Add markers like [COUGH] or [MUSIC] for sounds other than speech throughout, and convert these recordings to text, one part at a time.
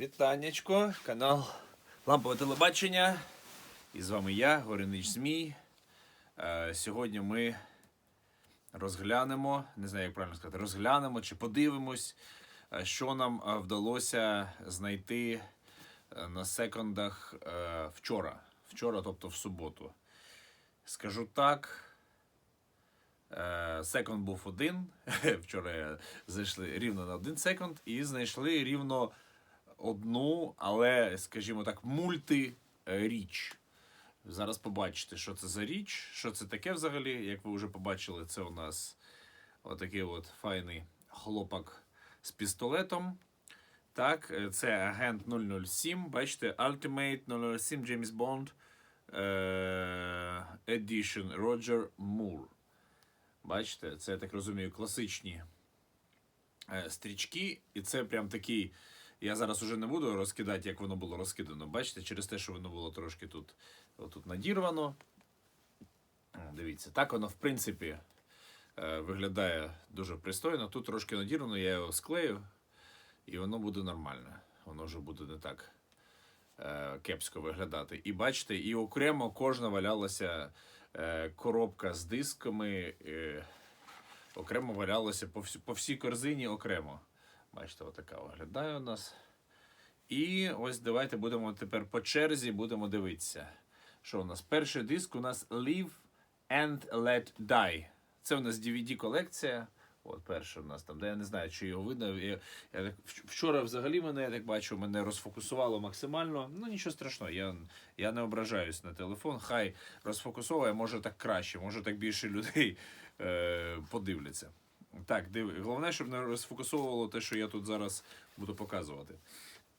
Вітаннячко, канал Лампове телебачення. І з вами я, Горинич Змій. Е, Сьогодні ми розглянемо, не знаю, як правильно сказати, розглянемо чи подивимось, е, що нам е, вдалося знайти на секондах е, вчора. Вчора, тобто в суботу. Скажу так. Секонд був один. [LAUGHS] Вчора зайшли рівно на один секунд і знайшли рівно одну, але, скажімо так, мульти-річ. Зараз побачите, що це за річ, що це таке взагалі. Як ви вже побачили, це у нас отакий от файний хлопак з пістолетом. Так, е, це агент 007. Бачите, Ultimate 007 James Bond е- Edition Роджер Мур. Бачите, це я так розумію, класичні е, стрічки, і це прям такий. Я зараз уже не буду розкидати, як воно було розкидано. Бачите, через те, що воно було трошки тут, тут надірвано. Дивіться, так воно, в принципі, е, виглядає дуже пристойно. Тут трошки надірвано, я його склею, і воно буде нормально. Воно вже буде не так е, кепсько виглядати. І бачите, і окремо кожна валялася е, коробка з дисками. Е, окремо валялося по всій корзині окремо. Бачите, отака виглядає у нас. І ось давайте будемо тепер по черзі будемо дивитися. Що у нас? Перший диск у нас Live and Let Die. Це у нас DVD-колекція. От перший у нас там, де я не знаю, чи його видно. Я, я вчора взагалі мене, я так бачу, мене розфокусувало максимально. Ну нічого страшного, я, я не ображаюсь на телефон. Хай розфокусовує, може так краще, може так більше людей е, подивляться. Так, див... головне, щоб не розфокусовувало те, що я тут зараз буду показувати.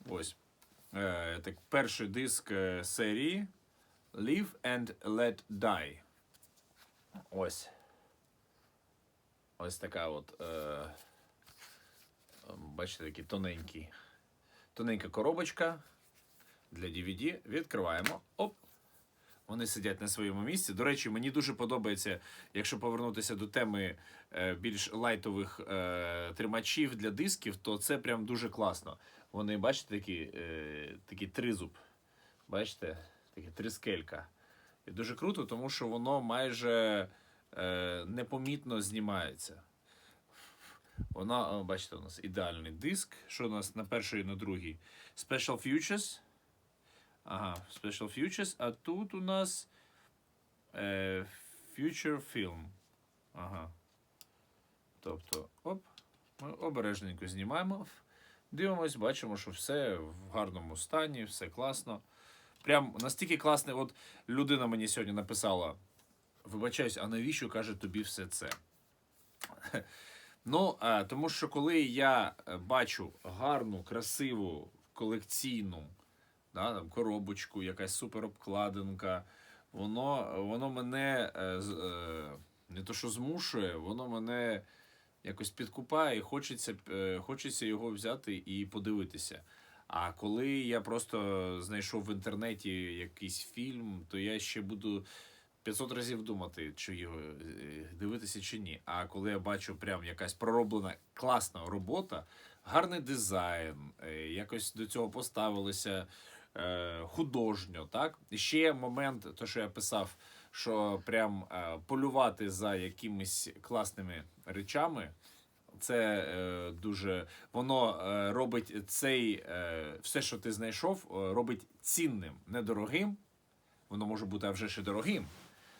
Ось. Е, так, перший диск е, серії Live and Let Die. Ось. Ось така от. Е, бачите, такий тоненький. Тоненька коробочка для DVD. Відкриваємо. Оп. Вони сидять на своєму місці. До речі, мені дуже подобається, якщо повернутися до теми е, більш лайтових е, тримачів для дисків, то це прям дуже класно. Вони, бачите, такі, е, такий тризуб. Бачите, таке трискелька. І дуже круто, тому що воно майже непомітно знімається. Вона, бачите, у нас ідеальний диск. Що у нас на першій і на другій? Special Futures. Ага, Special Futures. А тут у нас е, Future Film. Ага. Тобто, оп, ми обережненько знімаємо. Дивимось, бачимо, що все в гарному стані, все класно. Прям настільки класне. От людина мені сьогодні написала: вибачаюсь, а навіщо каже тобі все це? Ну, тому що коли я е, бачу гарну, красиву, колекційну да, там, коробочку, якась суперобкладинка, воно, воно мене е, е, не то що змушує, воно мене якось підкупає, і хочеться, е, хочеться його взяти і подивитися. А коли я просто знайшов в інтернеті якийсь фільм, то я ще буду 500 разів думати, чи його е, дивитися чи ні. А коли я бачу прям якась пророблена класна робота, гарний дизайн, е, якось до цього поставилися художньо, так? Ще момент, то що я писав, що прям е, полювати за якимись класними речами. Це е, дуже воно е, робить цей е, все, що ти знайшов, е, робить цінним, недорогим. Воно може бути а вже ще дорогим,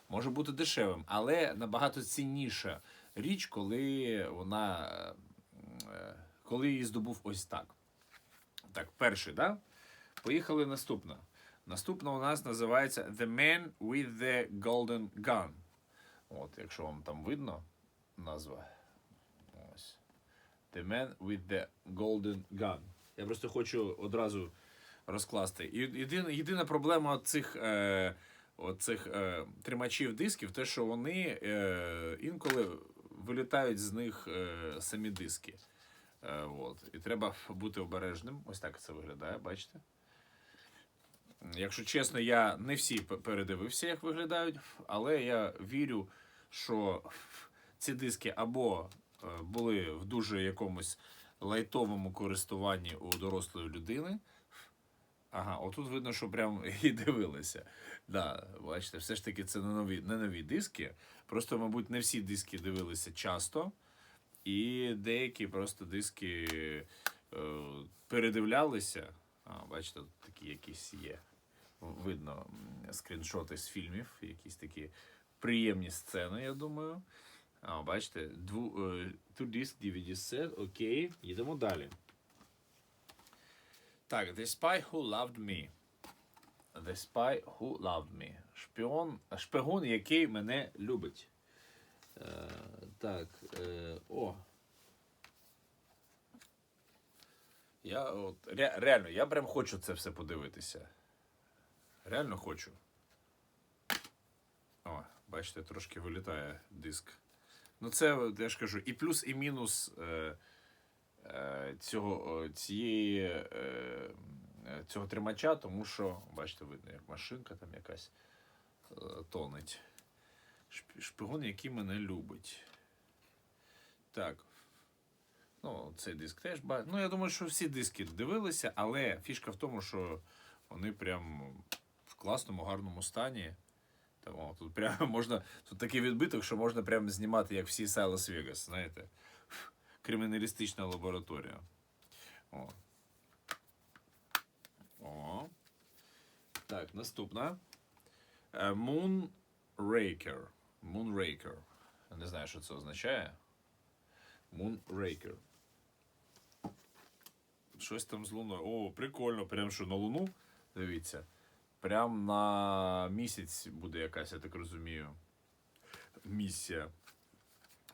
може бути дешевим, але набагато цінніша річ, коли вона е, е, коли її здобув ось так. Так, перший, да? Поїхали наступна. Наступна у нас називається The Man with the Golden Gun. От, якщо вам там видно назва. Ось. The Man with the Golden Gun. Я просто хочу одразу розкласти. Єдина, єдина проблема цих, е, оцих е, тримачів дисків, те, що вони е, інколи вилітають з них е, самі диски. Е, от. І треба бути обережним. Ось так це виглядає, бачите? Якщо чесно, я не всі передивився, як виглядають, але я вірю, що ці диски або е, були в дуже якомусь лайтовому користуванні у дорослої людини. Ага, отут видно, що прям [LAUGHS] і дивилися. Да, бачите, все ж таки це не нові, не нові диски. Просто, мабуть, не всі диски дивилися часто, і деякі просто диски е, передивлялися. А, бачите, тут такі якісь є. Видно скріншоти з фільмів, якісь такі приємні сцени, я думаю. А, бачите, е, two disc DVD set, окей, їдемо далі. Так, The Spy Who Loved Me. The Spy Who Loved Me. Шпіон, шпигун, який мене любить. Е, так, е, о. Я от, ре, реально, я прям хочу це все подивитися. Реально хочу. О, бачите, трошки вилітає диск. Ну, це я ж кажу, і плюс, і мінус е, е, цього, цієї, е, цього тримача, тому що, бачите, видно, як машинка там якась е, тонеть. Шпигун, який мене любить. Так. Ну, цей диск теж ба- Ну, я думаю, що всі диски дивилися, але фішка в тому, що вони прям класному, гарному стані. Там, о, тут прямо [LAUGHS] можна. Тут такий відбиток, що можна прямо знімати, як всі Сайлас Вегас, знаєте. [LAUGHS] Криміналістична лабораторія. О. О. Так, наступна. Е, Moonraker. Moonraker. Я Не знаю, що це означає. Moonraker. Щось там з луною. О, прикольно, прям що на луну. Дивіться. Прям на місяць буде якась, я так розумію. Місія.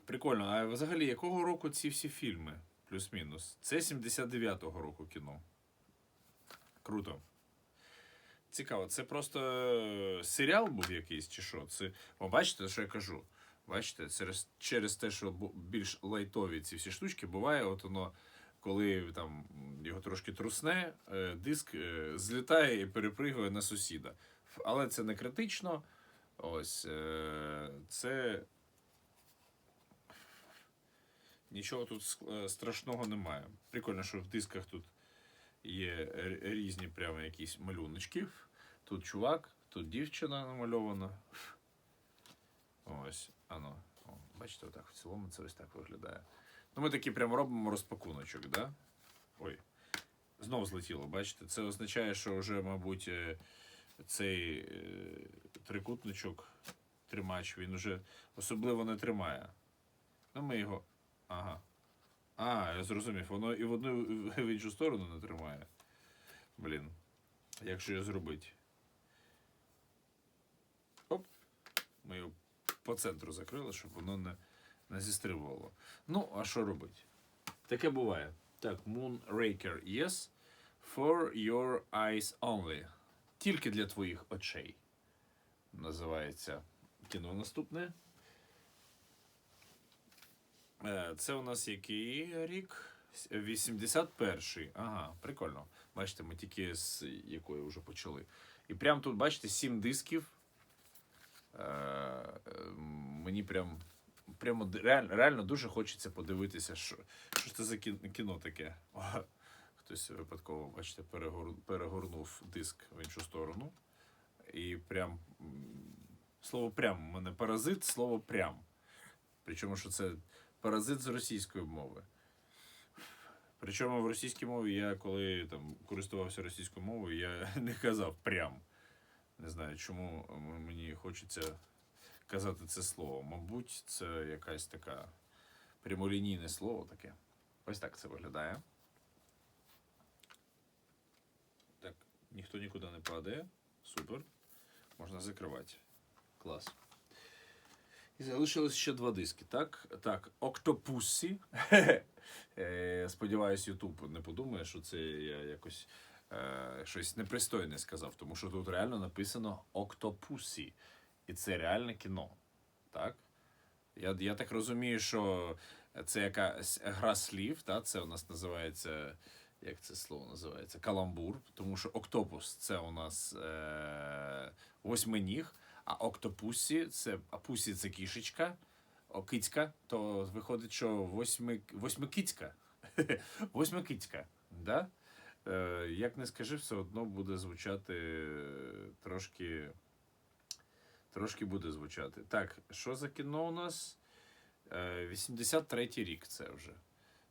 Прикольно. А взагалі, якого року ці всі фільми? Плюс-мінус. Це 79-го року кіно. Круто. Цікаво, це просто е, серіал був якийсь чи що? Це, о, бачите, що я кажу? Бачите, через, через те, що більш лайтові ці всі штучки, буває, от воно, коли там його трошки трусне, е, диск е, злітає і перепригує на сусіда. Але це не критично. Ось е, це. Нічого тут страшного немає. Прикольно, що в дисках тут є різні прямо якісь малюночки. Тут чувак, тут дівчина намальована. Ось, ано. Бачите, отак в цілому це ось так виглядає. Ну, ми такі прямо робимо розпакуночок, да? Ой. Знов злетіло, бачите? Це означає, що вже, мабуть, е, цей е, трикутничок, тримач, він вже особливо не тримає. Ну, ми його. Ага. А, я зрозумів, воно і в одну і в іншу сторону не тримає. Блін. Як же його зробити? Оп. Ми його по центру закрили, щоб воно не зістрибувало. Ну, а що робити? Таке буває. Так, Moonraker, yes. For your eyes only. Тільки для твоїх очей. Називається кіно наступне. Е, Це у нас який рік? 81-й. Ага, прикольно. Бачите, ми тільки з якої вже почали. І прям тут, бачите, 7 дисків. Е, е, Мені прям. Прямо реально, реально дуже хочеться подивитися, що, що це за кіно таке. Хтось випадково, бачите, перегор, перегорнув диск в іншу сторону. І прям. Слово прям мене паразит, слово прям. Причому, що це паразит з російської мови. Причому в російській мові я коли там користувався російською мовою, я [LAUGHS] не казав прям. Не знаю, чому мені хочеться казати це слово. Мабуть, це якась така прямолінійне слово таке. Ось так це виглядає. Так, ніхто нікуди не падає. Супер. Можна закривати. Клас. І залишилось ще два диски, так? Так, Octopussy. [LAUGHS] Е, Сподіваюсь, Ютуб не подумає, що це я якось е, щось непристойне сказав, тому що тут реально написано Octopussy. І це реальне кіно. Так? Я, я так розумію, що це якась гра слів, так? це у нас називається. Як це слово називається? Каламбур. Тому що октопус це у нас е, восьминіг, а октопусі це а пусі це кішечка, о, кицька, то виходить, що восьми, восьмикицька. [LAUGHS] Восьмикицька. Е, як не скажи, все одно буде звучати трошки. Трошки буде звучати. Так, що за кіно у нас? Е, 83-й рік це вже.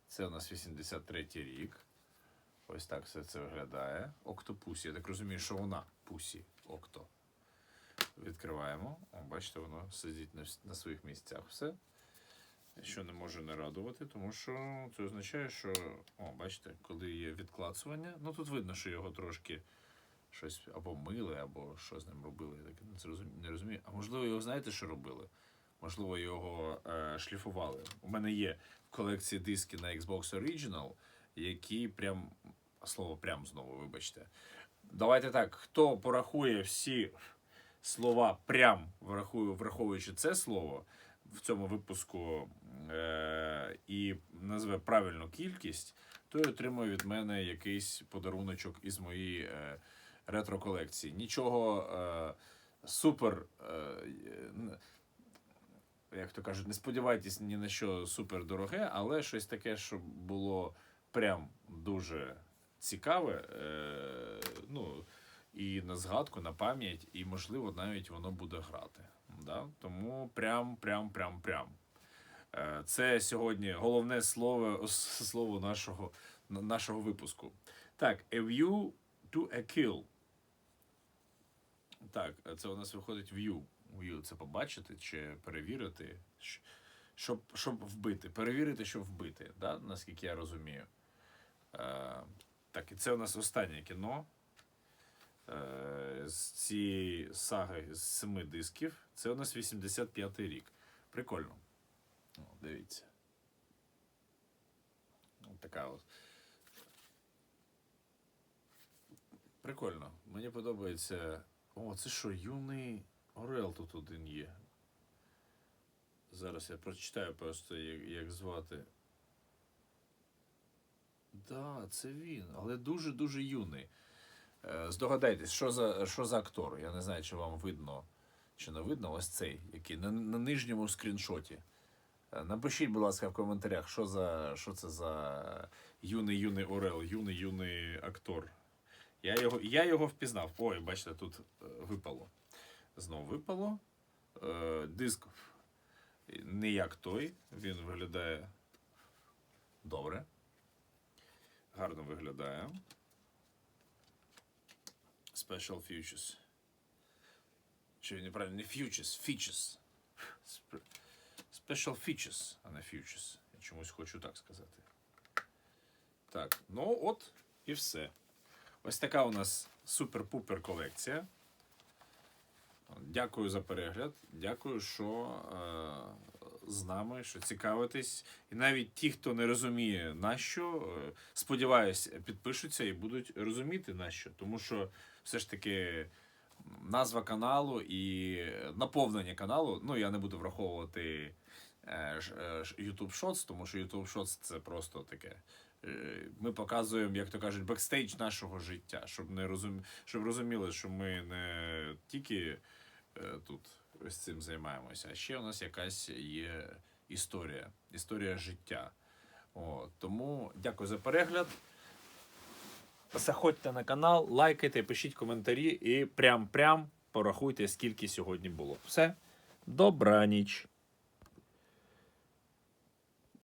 Це у нас 83-й рік. Ось так все це виглядає. Октопусі. Я так розумію, що вона пусі. Окто. Відкриваємо. О, бачите, воно сидить на, на своїх місцях. Все. Що не може не радувати, тому що це означає, що. О, бачите, коли є відклацування, ну тут видно, що його трошки щось або мили, або що з ним робили. Я так не зрозумію. Не розумію. А можливо, його знаєте, що робили? Можливо, його е, шліфували. У мене є в колекції диски на Xbox Original, які прям. Слово прям знову, вибачте. Давайте так, хто порахує всі слова прям, врахую, враховуючи це слово в цьому випуску е- і назве правильну кількість, той отримує від мене якийсь подаруночок із моєї е- ретро-колекції. Нічого е- супер. Е- як то кажуть, не сподівайтесь ні на що супер дороге, але щось таке, щоб було прям дуже цікаве. Е, ну, і на згадку, на пам'ять, і, можливо, навіть воно буде грати. Да? Тому прям, прям, прям, прям. Е, Це сьогодні головне слово, [LAUGHS] слово нашого, нашого випуску. Так, a view to a kill. Так, це у нас виходить view. View це побачити чи перевірити, щоб, щоб вбити. Перевірити, щоб вбити, да? наскільки я розумію. Е, так, і це у нас останнє кіно е, з цієї саги з семи дисків. Це у нас 85-й рік. Прикольно. О, дивіться. От така от. Прикольно. Мені подобається. О, це що, юний Орел тут один є. Зараз я прочитаю просто, як, як звати. Да, це він, але дуже-дуже юний. Е, Здогадайтесь, що за, що за актор? Я не знаю, чи вам видно, чи не видно ось цей, який на, на нижньому скріншоті. Е, Напишіть, будь ласка, в коментарях, що, за, що це за юний юний Орел, юний юний актор. Я його, я його впізнав. Ой, бачите, тут е, випало. Знову випало. Е, Диск не як той, він виглядає добре. Гарно виглядає. Special Futures. Чи неправильно, не Futures, Features. Special Features, а не Futures. Я чомусь хочу так сказати. Так, ну от і все. Ось така у нас супер-пупер колекція. Дякую за перегляд. Дякую, що е, з нами, що цікавитесь. І навіть ті, хто не розуміє на що, е, сподіваюсь, підпишуться і будуть розуміти на що. Тому що все ж таки назва каналу і наповнення каналу. Ну, я не буду враховувати е, е, YouTube Shorts, тому що YouTube Shorts це просто таке. Е, Ми показуємо, як то кажуть, бекстейдж нашого життя, щоб не розум... щоб розуміли, що ми не тільки е, тут ось цим займаємося, а ще у нас якась є історія, історія життя. О, тому дякую за перегляд. Заходьте на канал, лайкайте, пишіть коментарі і прям-прям порахуйте, скільки сьогодні було. Все. Добраніч.